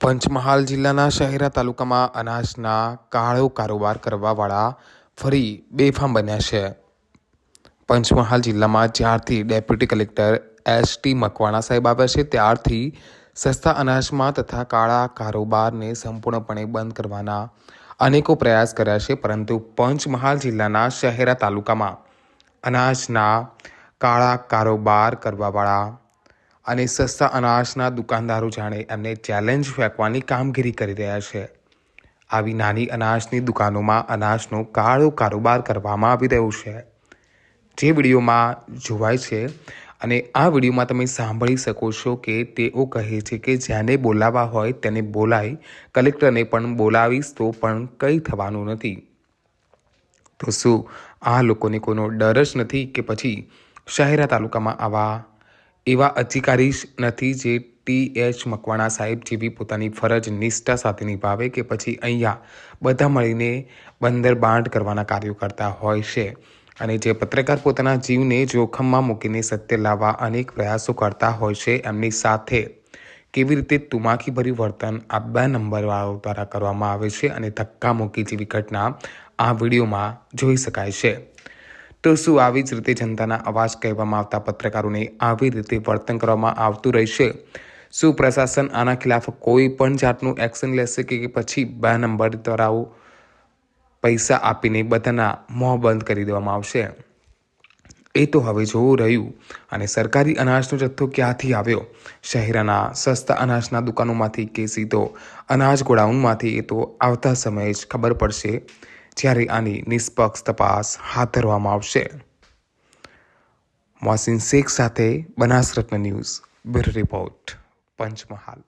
પંચમહાલ જિલ્લાના શહેરા તાલુકામાં અનાજના કાળો કારોબાર કરવાવાળા ફરી બેફામ બન્યા છે. પંચમહાલ જિલ્લામાં જ્યારથી deputy collector S T Makwana સાહેબ આવ્યા છે, ત્યારથી સસ્તા અનાજમાં તથા કાળા કારોબારને સંપૂર્ણપણે બંધ કરવાના અનેકો પ્રયાસ કર્યા છે, પરંતુ પંચમહાલ જિલ્લાના શહેરા તાલુકામાં અનાજના કાળા કારોબાર કરવાવાળા અને સસ્તા અનાજના દુકાનદારો જાણે એમને ચેલેન્જ ફેંકવાની કામગીરી કરી રહ્યા છે. આવી નાની અનાજની દુકાનોમાં અનાજનો કાળો કારોબાર કરવામાં આવી રહ્યો છે. જે વિડીયોમાં જોવાય છે અને આ વિડીયોમાં તમે સાંભળી શકો છો કે તેઓ કહે છે કે જેને બોલાવવા હોય તેને બોલાય, કલેક્ટરને પણ બોલાવીશ તો પણ કંઈ થવાનું નથી. તો શું આ લોકોને કોઈનો ડર જ નથી કે પછી શહેરા તાલુકામાં આવા એવા અધિકારી નથી જે ટી એચ મકવાણા સાહેબ જેવી પોતાની ફરજ, નિષ્ઠા સાથે નિભાવે કે પછી અહીંયા બધા મળીને બંદર બાંધ કરવાના કાર્યો કરતા હોય છે. અને જે પત્રકાર પોતાના જીવને જોખમમાં મૂકીને સત્ય લાવવા અનેક પ્રયાસો કરતા હોય છે, એમની સાથે કેવી રીતે તુમાખીભર્યું વર્તન આ બે નંબરવાળો દ્વારા કરવામાં આવે છે અને ધક્કા મૂકી જેવી ઘટના આ વિડીયોમાં જોઈ શકાય છે. તો શું આવી જ રીતે જનતાના અવાજ કહેવામાં આવતા પત્રકારોને આવી રીતે વર્તન કરવામાં આવતું રહેશે? શું પ્રશાસન આના ખિલાફ કોઈ પણ જાતનું એક્શન લેશે કે પછી બે નંબર દ્વારા પૈસા આપીને બધાના મોં બંધ કરી દેવામાં આવશે? એ તો હવે જોવું રહ્યું. અને સરકારી અનાજનો જથ્થો ક્યાંથી આવ્યો? શહેરાના સસ્તા અનાજના દુકાનોમાંથી કે સીધો અનાજ ગોડાઉનમાંથી? એ તો આવતા સમયે જ ખબર પડશે. જ્યારે આની નિષ્પક્ષ તપાસ હાથ ધરવામાં આવશે. મોહસિન શેખ સાથે Banasratna news, bureau report, Panchmahal.